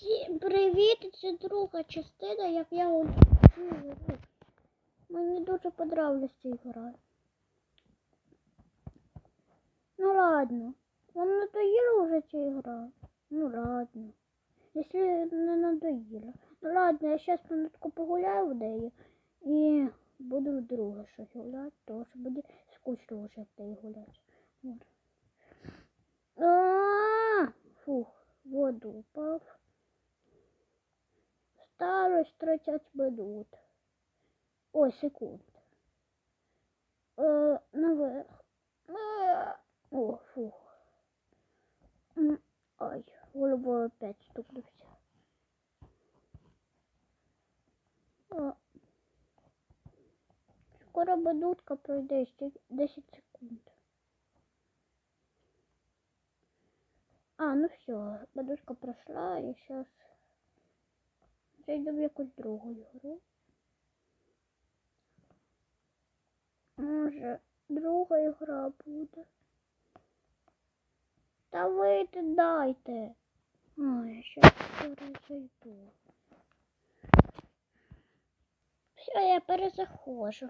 Всім привіт! Це друга частина, як я у. Мені дуже подобається гра. Ну ладно. Вам надоїла вже ця гра? Ну ладно. Якщо не надоїла. Ну ладно, я зараз минутку погуляю в неї і буду вдруге щось гуляти, тому що буде скучно вже в неї гуляти. Фух, воду упав. Старость 30 минут. Ой, секунд. Е, наверх. Е, О, фух. М, Ай, опять стукнувся. О. Скоро минутка пройде, ще 10 секунд. А, ну все, минутка прошла, і сейчас зайду в якусь другу ігру. Може, друга ігра буде. Та вийти дайте. Ой, я щас перезайду. Все, я перезаходжу.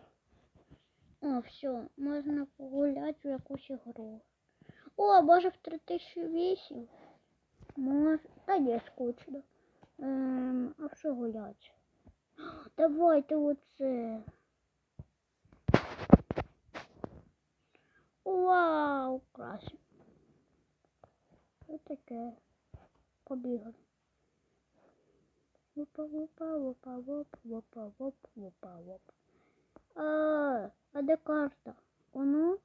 О, все, можна погуляти в якусь ігру. О, може в 3008? Може. Та ні, скучно. Ем, а що гуляти? Давайте оце. Вау, класно. Що таке? Побігли. Вопа, вопа, вопа, воп, вопа, воп, вопа, воп. А, а де карта? Воно?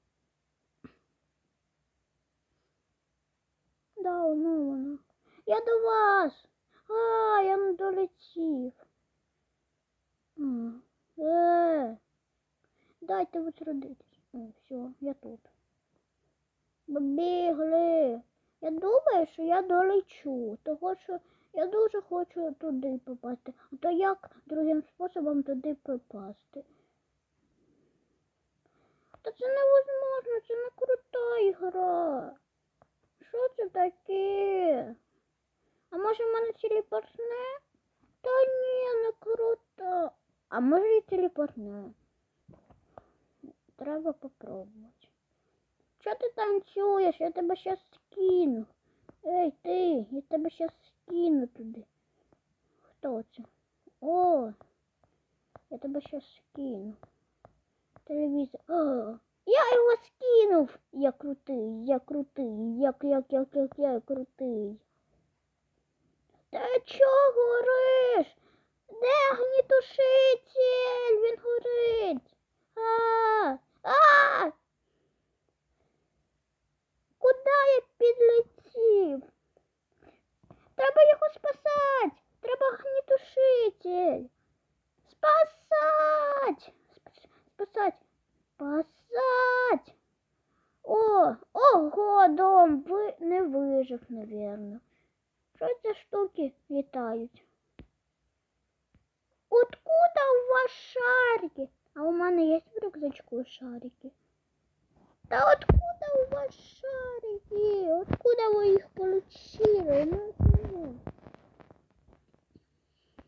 Да, воно, воно. Я до вас. А, я не долетів. Е, дайте відродитись. Все, я тут. Побігли. Я думаю, що я долечу, того що я дуже хочу туди попасти. А то як другим способом туди попасти? Та це невозможно, це не крута ігра. Що це таке? А може в мене телепортне? Та ні, не круто. А може і телепортне? Треба попробувати. Що ти танцюєш? Я тебе щас скину. Ей, ти, я тебе щас скину туди. Хто це? О, я тебе щас скину. Телевізор. О, я його скинув. Я крутий, я крутий, як, як, як, як, я крутий. Чого Откуда у вас шарики? А у мене є в рюкзачку шарики. Да откуда у вас шарики? Откуда вы их получили? Ну, ну.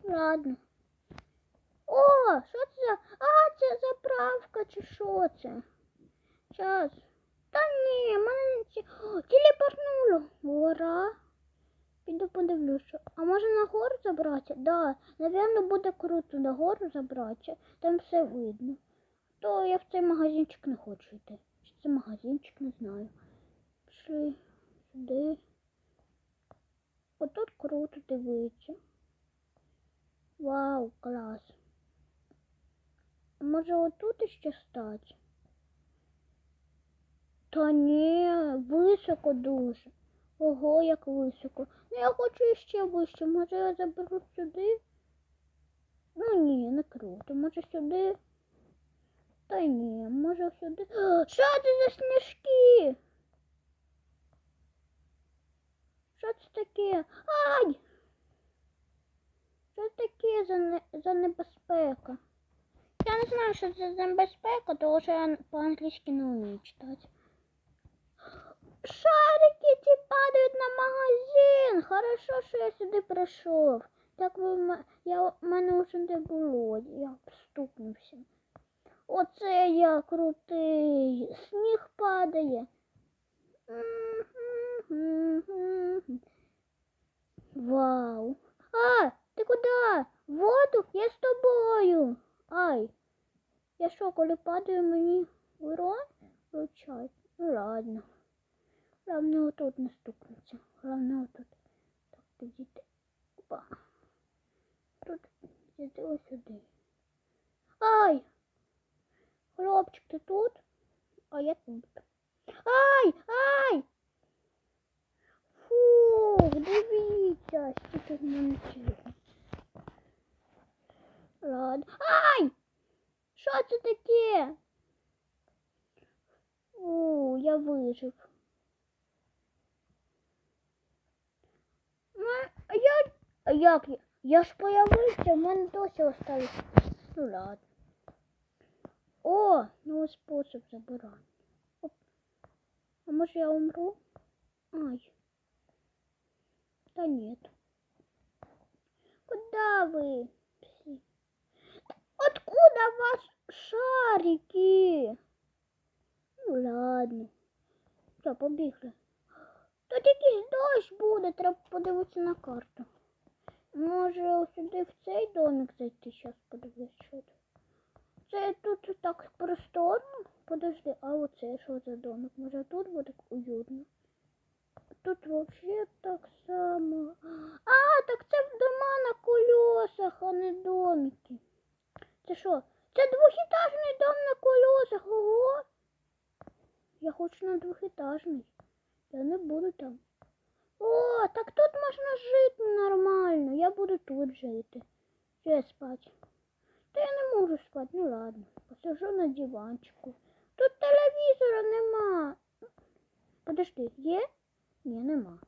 Ладно. О, що це? за- А, це заправка чи що це? Сейчас. Та ні, мене не ці... О, телепортнуло. Ура. Піду подивлюся. А може на гору забратися? Да, напевно, буде круто на гору забратися. Там все видно. То я в цей магазинчик не хочу йти. Чи це магазинчик, не знаю. Пішли сюди. Отут круто дивиться. Вау, клас. Може отут іще стати? Та ні, високо дуже. Ого, як високо. Ну я хочу іще вище. Може я заберу сюди? Ну ні, не круто. Може сюди? Та ні, може сюди. Що це за сніжки? Що це таке? Ай! Що таке за, не... за небезпека? Я не знаю, що це за небезпека, тому що я по-англійськи не вмію читати. Шарики ці падають на магазин. Хорошо, що я сюди прийшов. Так ви я мене вже не було. Я стукнувся. Оце я крутий. Сніг падає. Вау. А, ти куди? Воду? Я з тобою. Ай. Я що, коли падаю, мені урон? Ну ладно. Главное отут не стукнуться. Главное отут. Так, підійти. Опа. Тут підійти ось сюди. Ай! Хлопчик, ти тут? А я тут. Ай! Ай! Фу, дивіться, скільки в мене тіла. Ладно. Ай! Що це таке? О, я вижив. А я... А як я? Я ж появився, в мене досі остались. Ну ладно. О, новий спосіб забирання. А може я умру? Ай. Да нет. Куда вы? Откуда у вас шарики? Ну ладно. Все, побігли. Тут якийсь дощ буде, треба подивитися на карту. Може ось сюди в цей домик зайти, зараз подивлюсь, що тут. Це тут так просторно. Подожди, а оце що за домик? Може тут буде уютно? Тут вообще так само. А, так це дома на колесах, а не домики. Це що? Це двохетажний дом на колесах, ого. Я хочу на двохетажний. Я не буду там. О, так тут можна жити нормально. Я буду тут жити. Чи я спати? Та я не можу спати, ну ладно. Посажу на диванчику. Тут телевізора нема. Подожди, є? Ні, нема.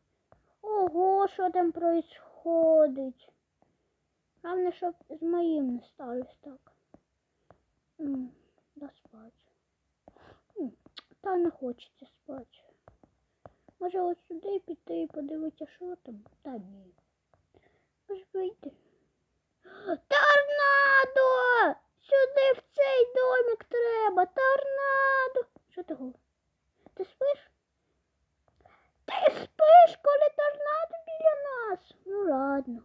Ого, що там происходить? Главное, щоб з моїм не сталося так. М, Да спать. Та не хочеться спати. Може ось сюди піти і подивитися, що там? Та ні. Може вийти. Торнадо! Сюди в цей домик треба. Торнадо! Що ти говориш? Ти спиш? Ти спиш, коли торнадо біля нас? Ну ладно.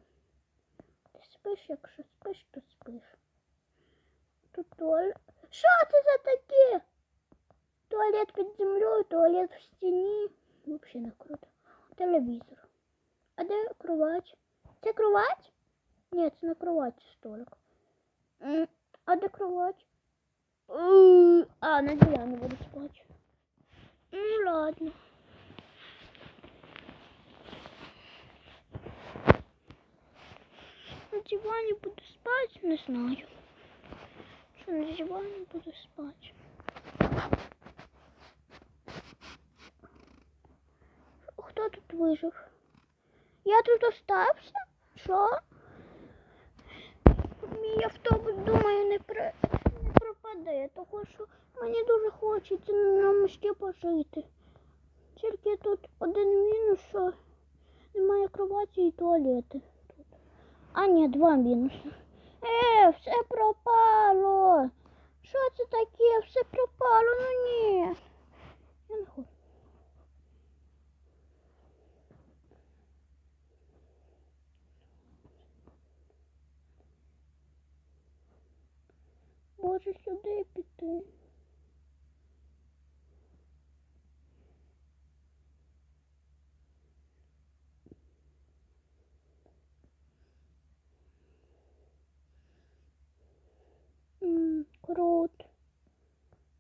Ти спиш, якщо спиш, то спиш. Тут туалет. Що це за таке? Туалет під землею, туалет в стіні. Взагалі не круто. Телевізор. А де кровать? Це кровать? Ні, це на кроваті столик. М, А де кровать? М, А, на дивані буду спати. Ну ладно. На дивані буду спати, не знаю. Що на дивані буду спати. Хто тут вижив? Я? Що? Мій автобус, думаю, не, при... не пропаде, тому що мені дуже хочеться на ньому ще пожити. Тільки тут один мінус, що немає кроваті і туалети. А ні, два мінуси. Е, все пропало. Що це таке? Все пропало, ну ні. Я не хочу. Може сюди піти. Круто.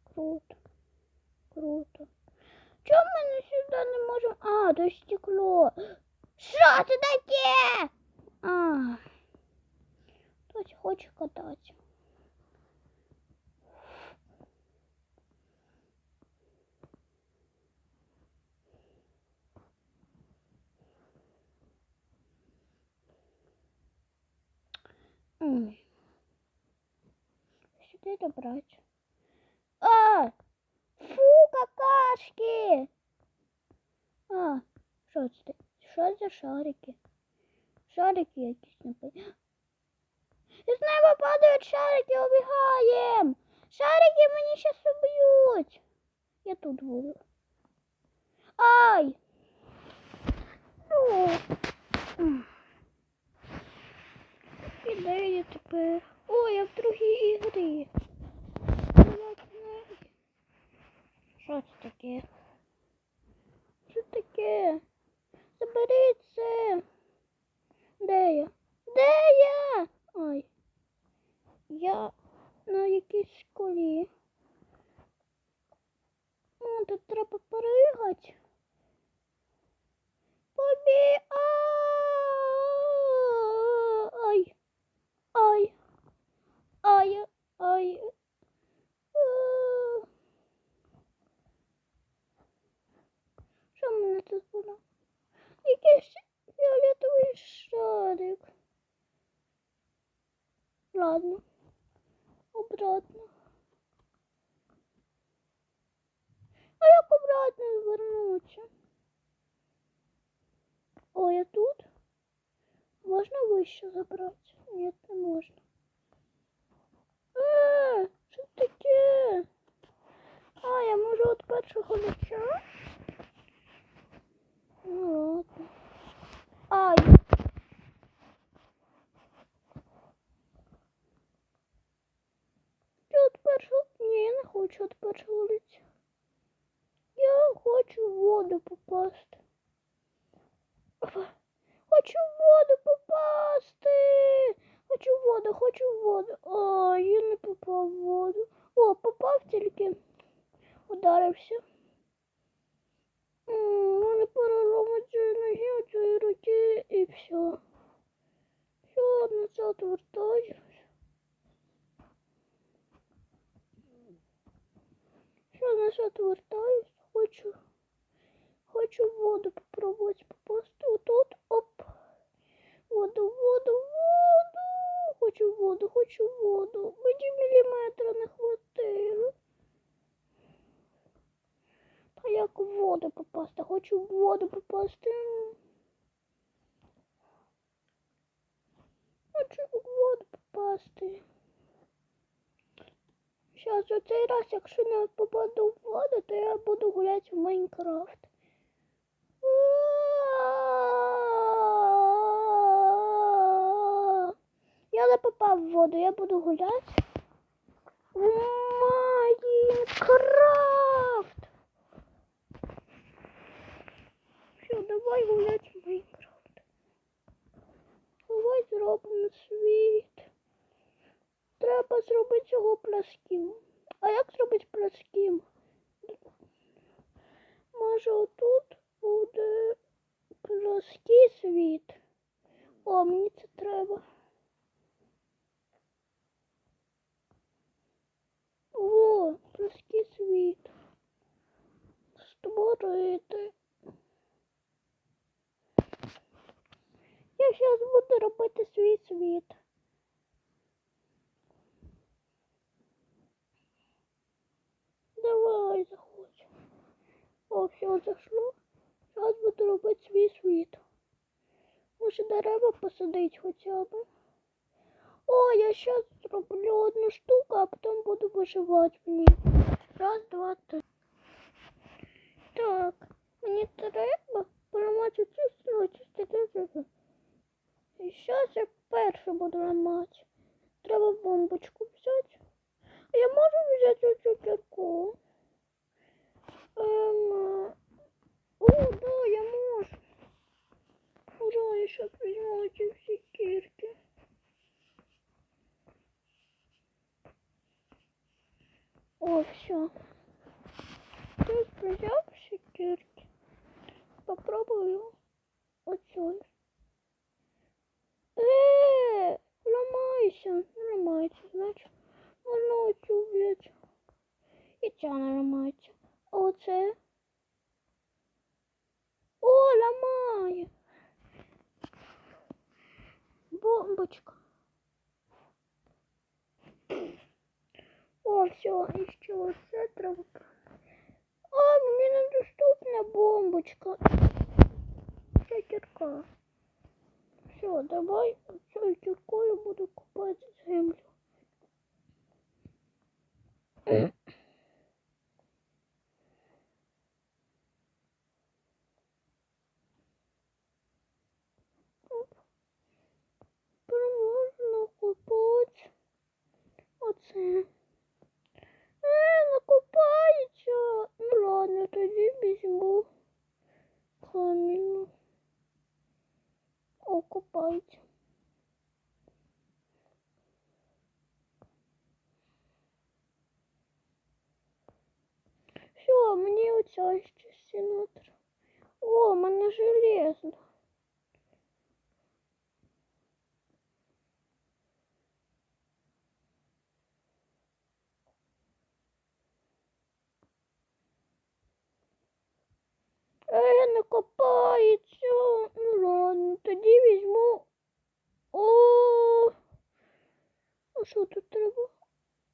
Круто. Круто. Чому ми не сюди не можемо? А, то стекло. Що це таке? А. Хтось хоче кататися. М. Сюди добрать. А! Фу, какашки! А, що це? Що за шарики? Шарики якісь напевно. І з неба падають шарики, убігаєм! Шарики мені щас уб'ють. Я тут буду. Ай! Ну. Де я тепер? О, я в другій ігрі. Що це таке? Що таке? Заберіть це. Де я? Де я? Ой. Я на якійсь колі. О, тут треба поригати. Побі. Ай. Ай. Ай. Ай. А. Що мене тут було? Якийсь фіолетовий шарик. Ладно. Обратно. А як обратно вернуться? О, я тут? Можна вище забрати? Ні, не можна. Е, що таке? А, я можу от першого лиця? Ну ладно. Ай. Я от першого... Ні, я не хочу от першого лиця. Я хочу в воду попасти. Опа. Хочу в воду попасти. Хочу в воду, хочу в воду. А, я не попав в воду. О, попав тільки. Ударився. Мене перелома цієї ноги, цієї руки і все. Все, назад вертаюсь. Все, назад вертаюсь. Хочу. Хочу в воду попробувати попасти. Отут. Воду, воду, воду. Хочу воду, хочу воду. Мені міліметра не хватило. А як в воду попасти? Хочу в воду попасти. Хочу в воду попасти. Зараз у цей раз, якщо не попаду в воду, то я буду гуляти в Майнкрафт. Я не попав в воду, я буду гуляти. В Майнкрафт! Все, давай гулять в Майнкрафт. Давай зробимо світ. Треба зробити його пласким. А як зробити пласким? Може отут буде плоский світ. О, мені це треба. О, плоский світ. Створити. Я зараз буду робити свій світ. Давай заходь. О, все зашло. Зараз буду робити свій світ. Може дерева посадити хоча б. О, я зараз зроблю одну штуку, а потім буду виживати в ній. Раз, два, три. Так, мені треба поламати цю стіну, цю стіну. І зараз я першу буду ламати. Треба бомбочку взяти. Я можу взяти цю кірку? Ем... О, да, я можу. Ура, я сейчас возьму эти все кирки. О, все. Ты взял все кирки? Попробую оцю. Э, ламайся, не ламайся, значить, можна оцю взяти. І ця не ламається. А оце? О, ламає. Бомбочка. О, все, і ще оце треба. А, мені треба Наступна бомбочка. Це кірка. Все, давай цією кіркою буду купати землю. Все, мені оця ще стіна треба. О, в мене железно. Е, не копається. Ну ладно, тоді візьму. О, а що тут треба?